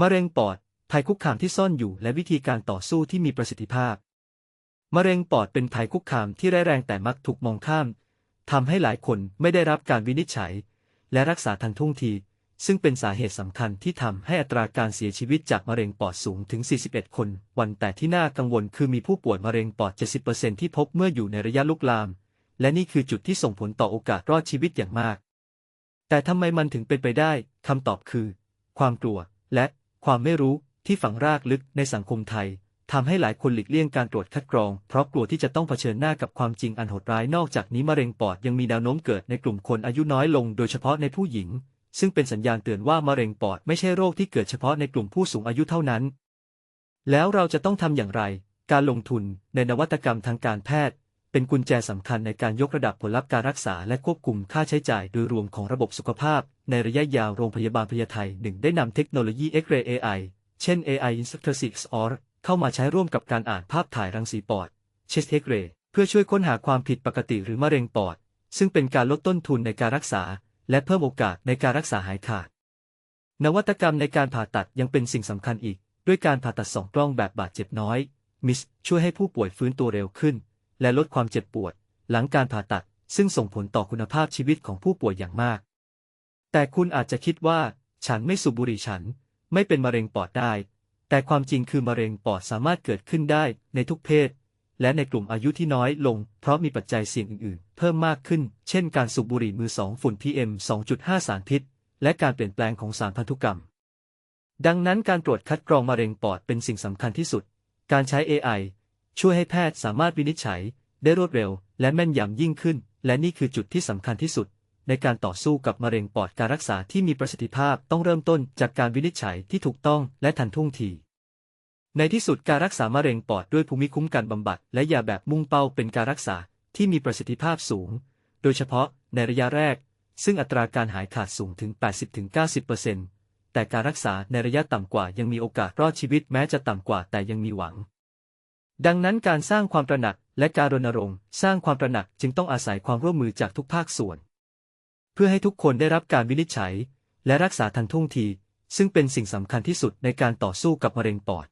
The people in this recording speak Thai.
มะเร็งปอดภัยคุกคามที่ซ่อนอยู่และวิธีการต่อสู้ที่มีประสิทธิภาพ มะเร็งปอดเป็นภัยคุกคามที่ร้ายแรงแต่มักถูกมองข้ามทำให้หลายคนไม่ได้รับการวินิจฉัย และรักษาทันท่วงที ซึ่งเป็นสาเหตุสำคัญที่ทำให้อัตราการเสียชีวิตจากมะเร็งปอดสูงถึง 41 คน วันแต่ที่น่ากังวลคือมีผู้ป่วยมะเร็งปอด 70%ที่พบเมื่ออยู่ในระยะลุกลาม และนี่คือจุดที่ส่งผลต่อโอกาสรอดชีวิตอย่างมาก แต่ทำไมมันถึงเป็นไปได้คำตอบคือ ความกลัวและ ความไม่รู้ที่ฝังรากลึกในสังคมไทยทำให้หลายคนหลีกเลี่ยงการตรวจคัดกรอง เพราะกลัวที่จะต้องเผชิญหน้ากับความจริงอันโหดร้ายนอกจากนี้มะเร็งปอดยังมีแนวโน้มเกิดในกลุ่มคนอายุน้อยลง โดยเฉพาะในผู้หญิง ซึ่งเป็นสัญญาณเตือนว่ามะเร็งปอดไม่ใช่โรคที่เกิดเฉพาะในกลุ่มผู้สูงอายุเท่านั้น แล้วเราจะต้องทำอย่างไร การลงทุนในนวัตกรรมทางการแพทย์ เป็นกุญแจสำคัญในการยกระดับผลลัพธ์การรักษาและควบคุมค่าใช้จ่ายโดยรวมของระบบสุขภาพ ในระยะยาวโรงพยาบาลพญาไทหนึ่งได้นำเทคโนโลยี X-ray AI เช่น AI Instructor 6 or เข้ามาใช้ร่วมกับการอ่านภาพถ่ายรังสีปอด Chest X-ray เพื่อช่วยค้นหาความผิดปกติหรือมะเร็งปอด ซึ่งเป็นการลดต้นทุนในการรักษา และเพิ่มโอกาสในการรักษาหายขาด นวัตกรรมในการผ่าตัดยังเป็นสิ่งสำคัญอีก ด้วยการผ่าตัดสองกล้องแบบบาดเจ็บน้อย มิสช่วยให้ผู้ป่วยฟื้นตัวเร็วขึ้น และลดความเจ็บปวด หลังการผ่าตัด ซึ่งส่งผลต่อคุณภาพชีวิตของผู้ป่วยอย่างมาก แต่คุณอาจจะคิดว่า ฉันไม่สูบบุหรี่ฉัน ไม่เป็นมะเร็งปอดได้ แต่ความจริงคือมะเร็งปอดสามารถเกิดขึ้นได้ในทุกเพศ และในกลุ่มอายุที่น้อยลง เพราะมีปัจจัยเสี่ยงอื่นๆ เพิ่มมากขึ้น เช่น การสูบบุหรี่มือสองฝุ่น PM 2.5 สารพิษ และการเปลี่ยนแปลงของสารพันธุกรรม ดังนั้นการตรวจคัดกรองมะเร็งปอดเป็นสิ่งสำคัญที่สุด การใช้ AI ช่วยให้แพทย์สามารถวินิจฉัย ได้รวดเร็ว และแม่นยำยิ่งขึ้น และนี่คือจุดที่สำคัญที่สุด ในการต่อสู้กับมะเร็งปอดการรักษาที่มีประสิทธิภาพต้องเริ่มต้นจากการวินิจฉัยที่ถูกต้องและทันท่วงทีในที่สุดการรักษามะเร็งปอดด้วยภูมิคุ้มกันบำบัด และยาแบบมุ่งเป้าเป็นการรักษาที่มีประสิทธิภาพสูง โดยเฉพาะในระยะแรก ซึ่งอัตราการหายขาดสูงถึง 80-90%แต่การรักษาในระยะต่ำกว่ายังมีโอกาสรอดชีวิตแม้จะต่ำกว่าแต่ยังมีหวัง ดังนั้นการสร้างความตระหนักและการรณรงค์ สร้างความตระหนักจึงต้องอาศัยความร่วมมือจากทุกภาคส่วน เพื่อให้ทุกคนได้รับการวินิจฉัย และรักษาทันท่วงที ซึ่งเป็นสิ่งสำคัญที่สุดในการต่อสู้กับมะเร็งปอด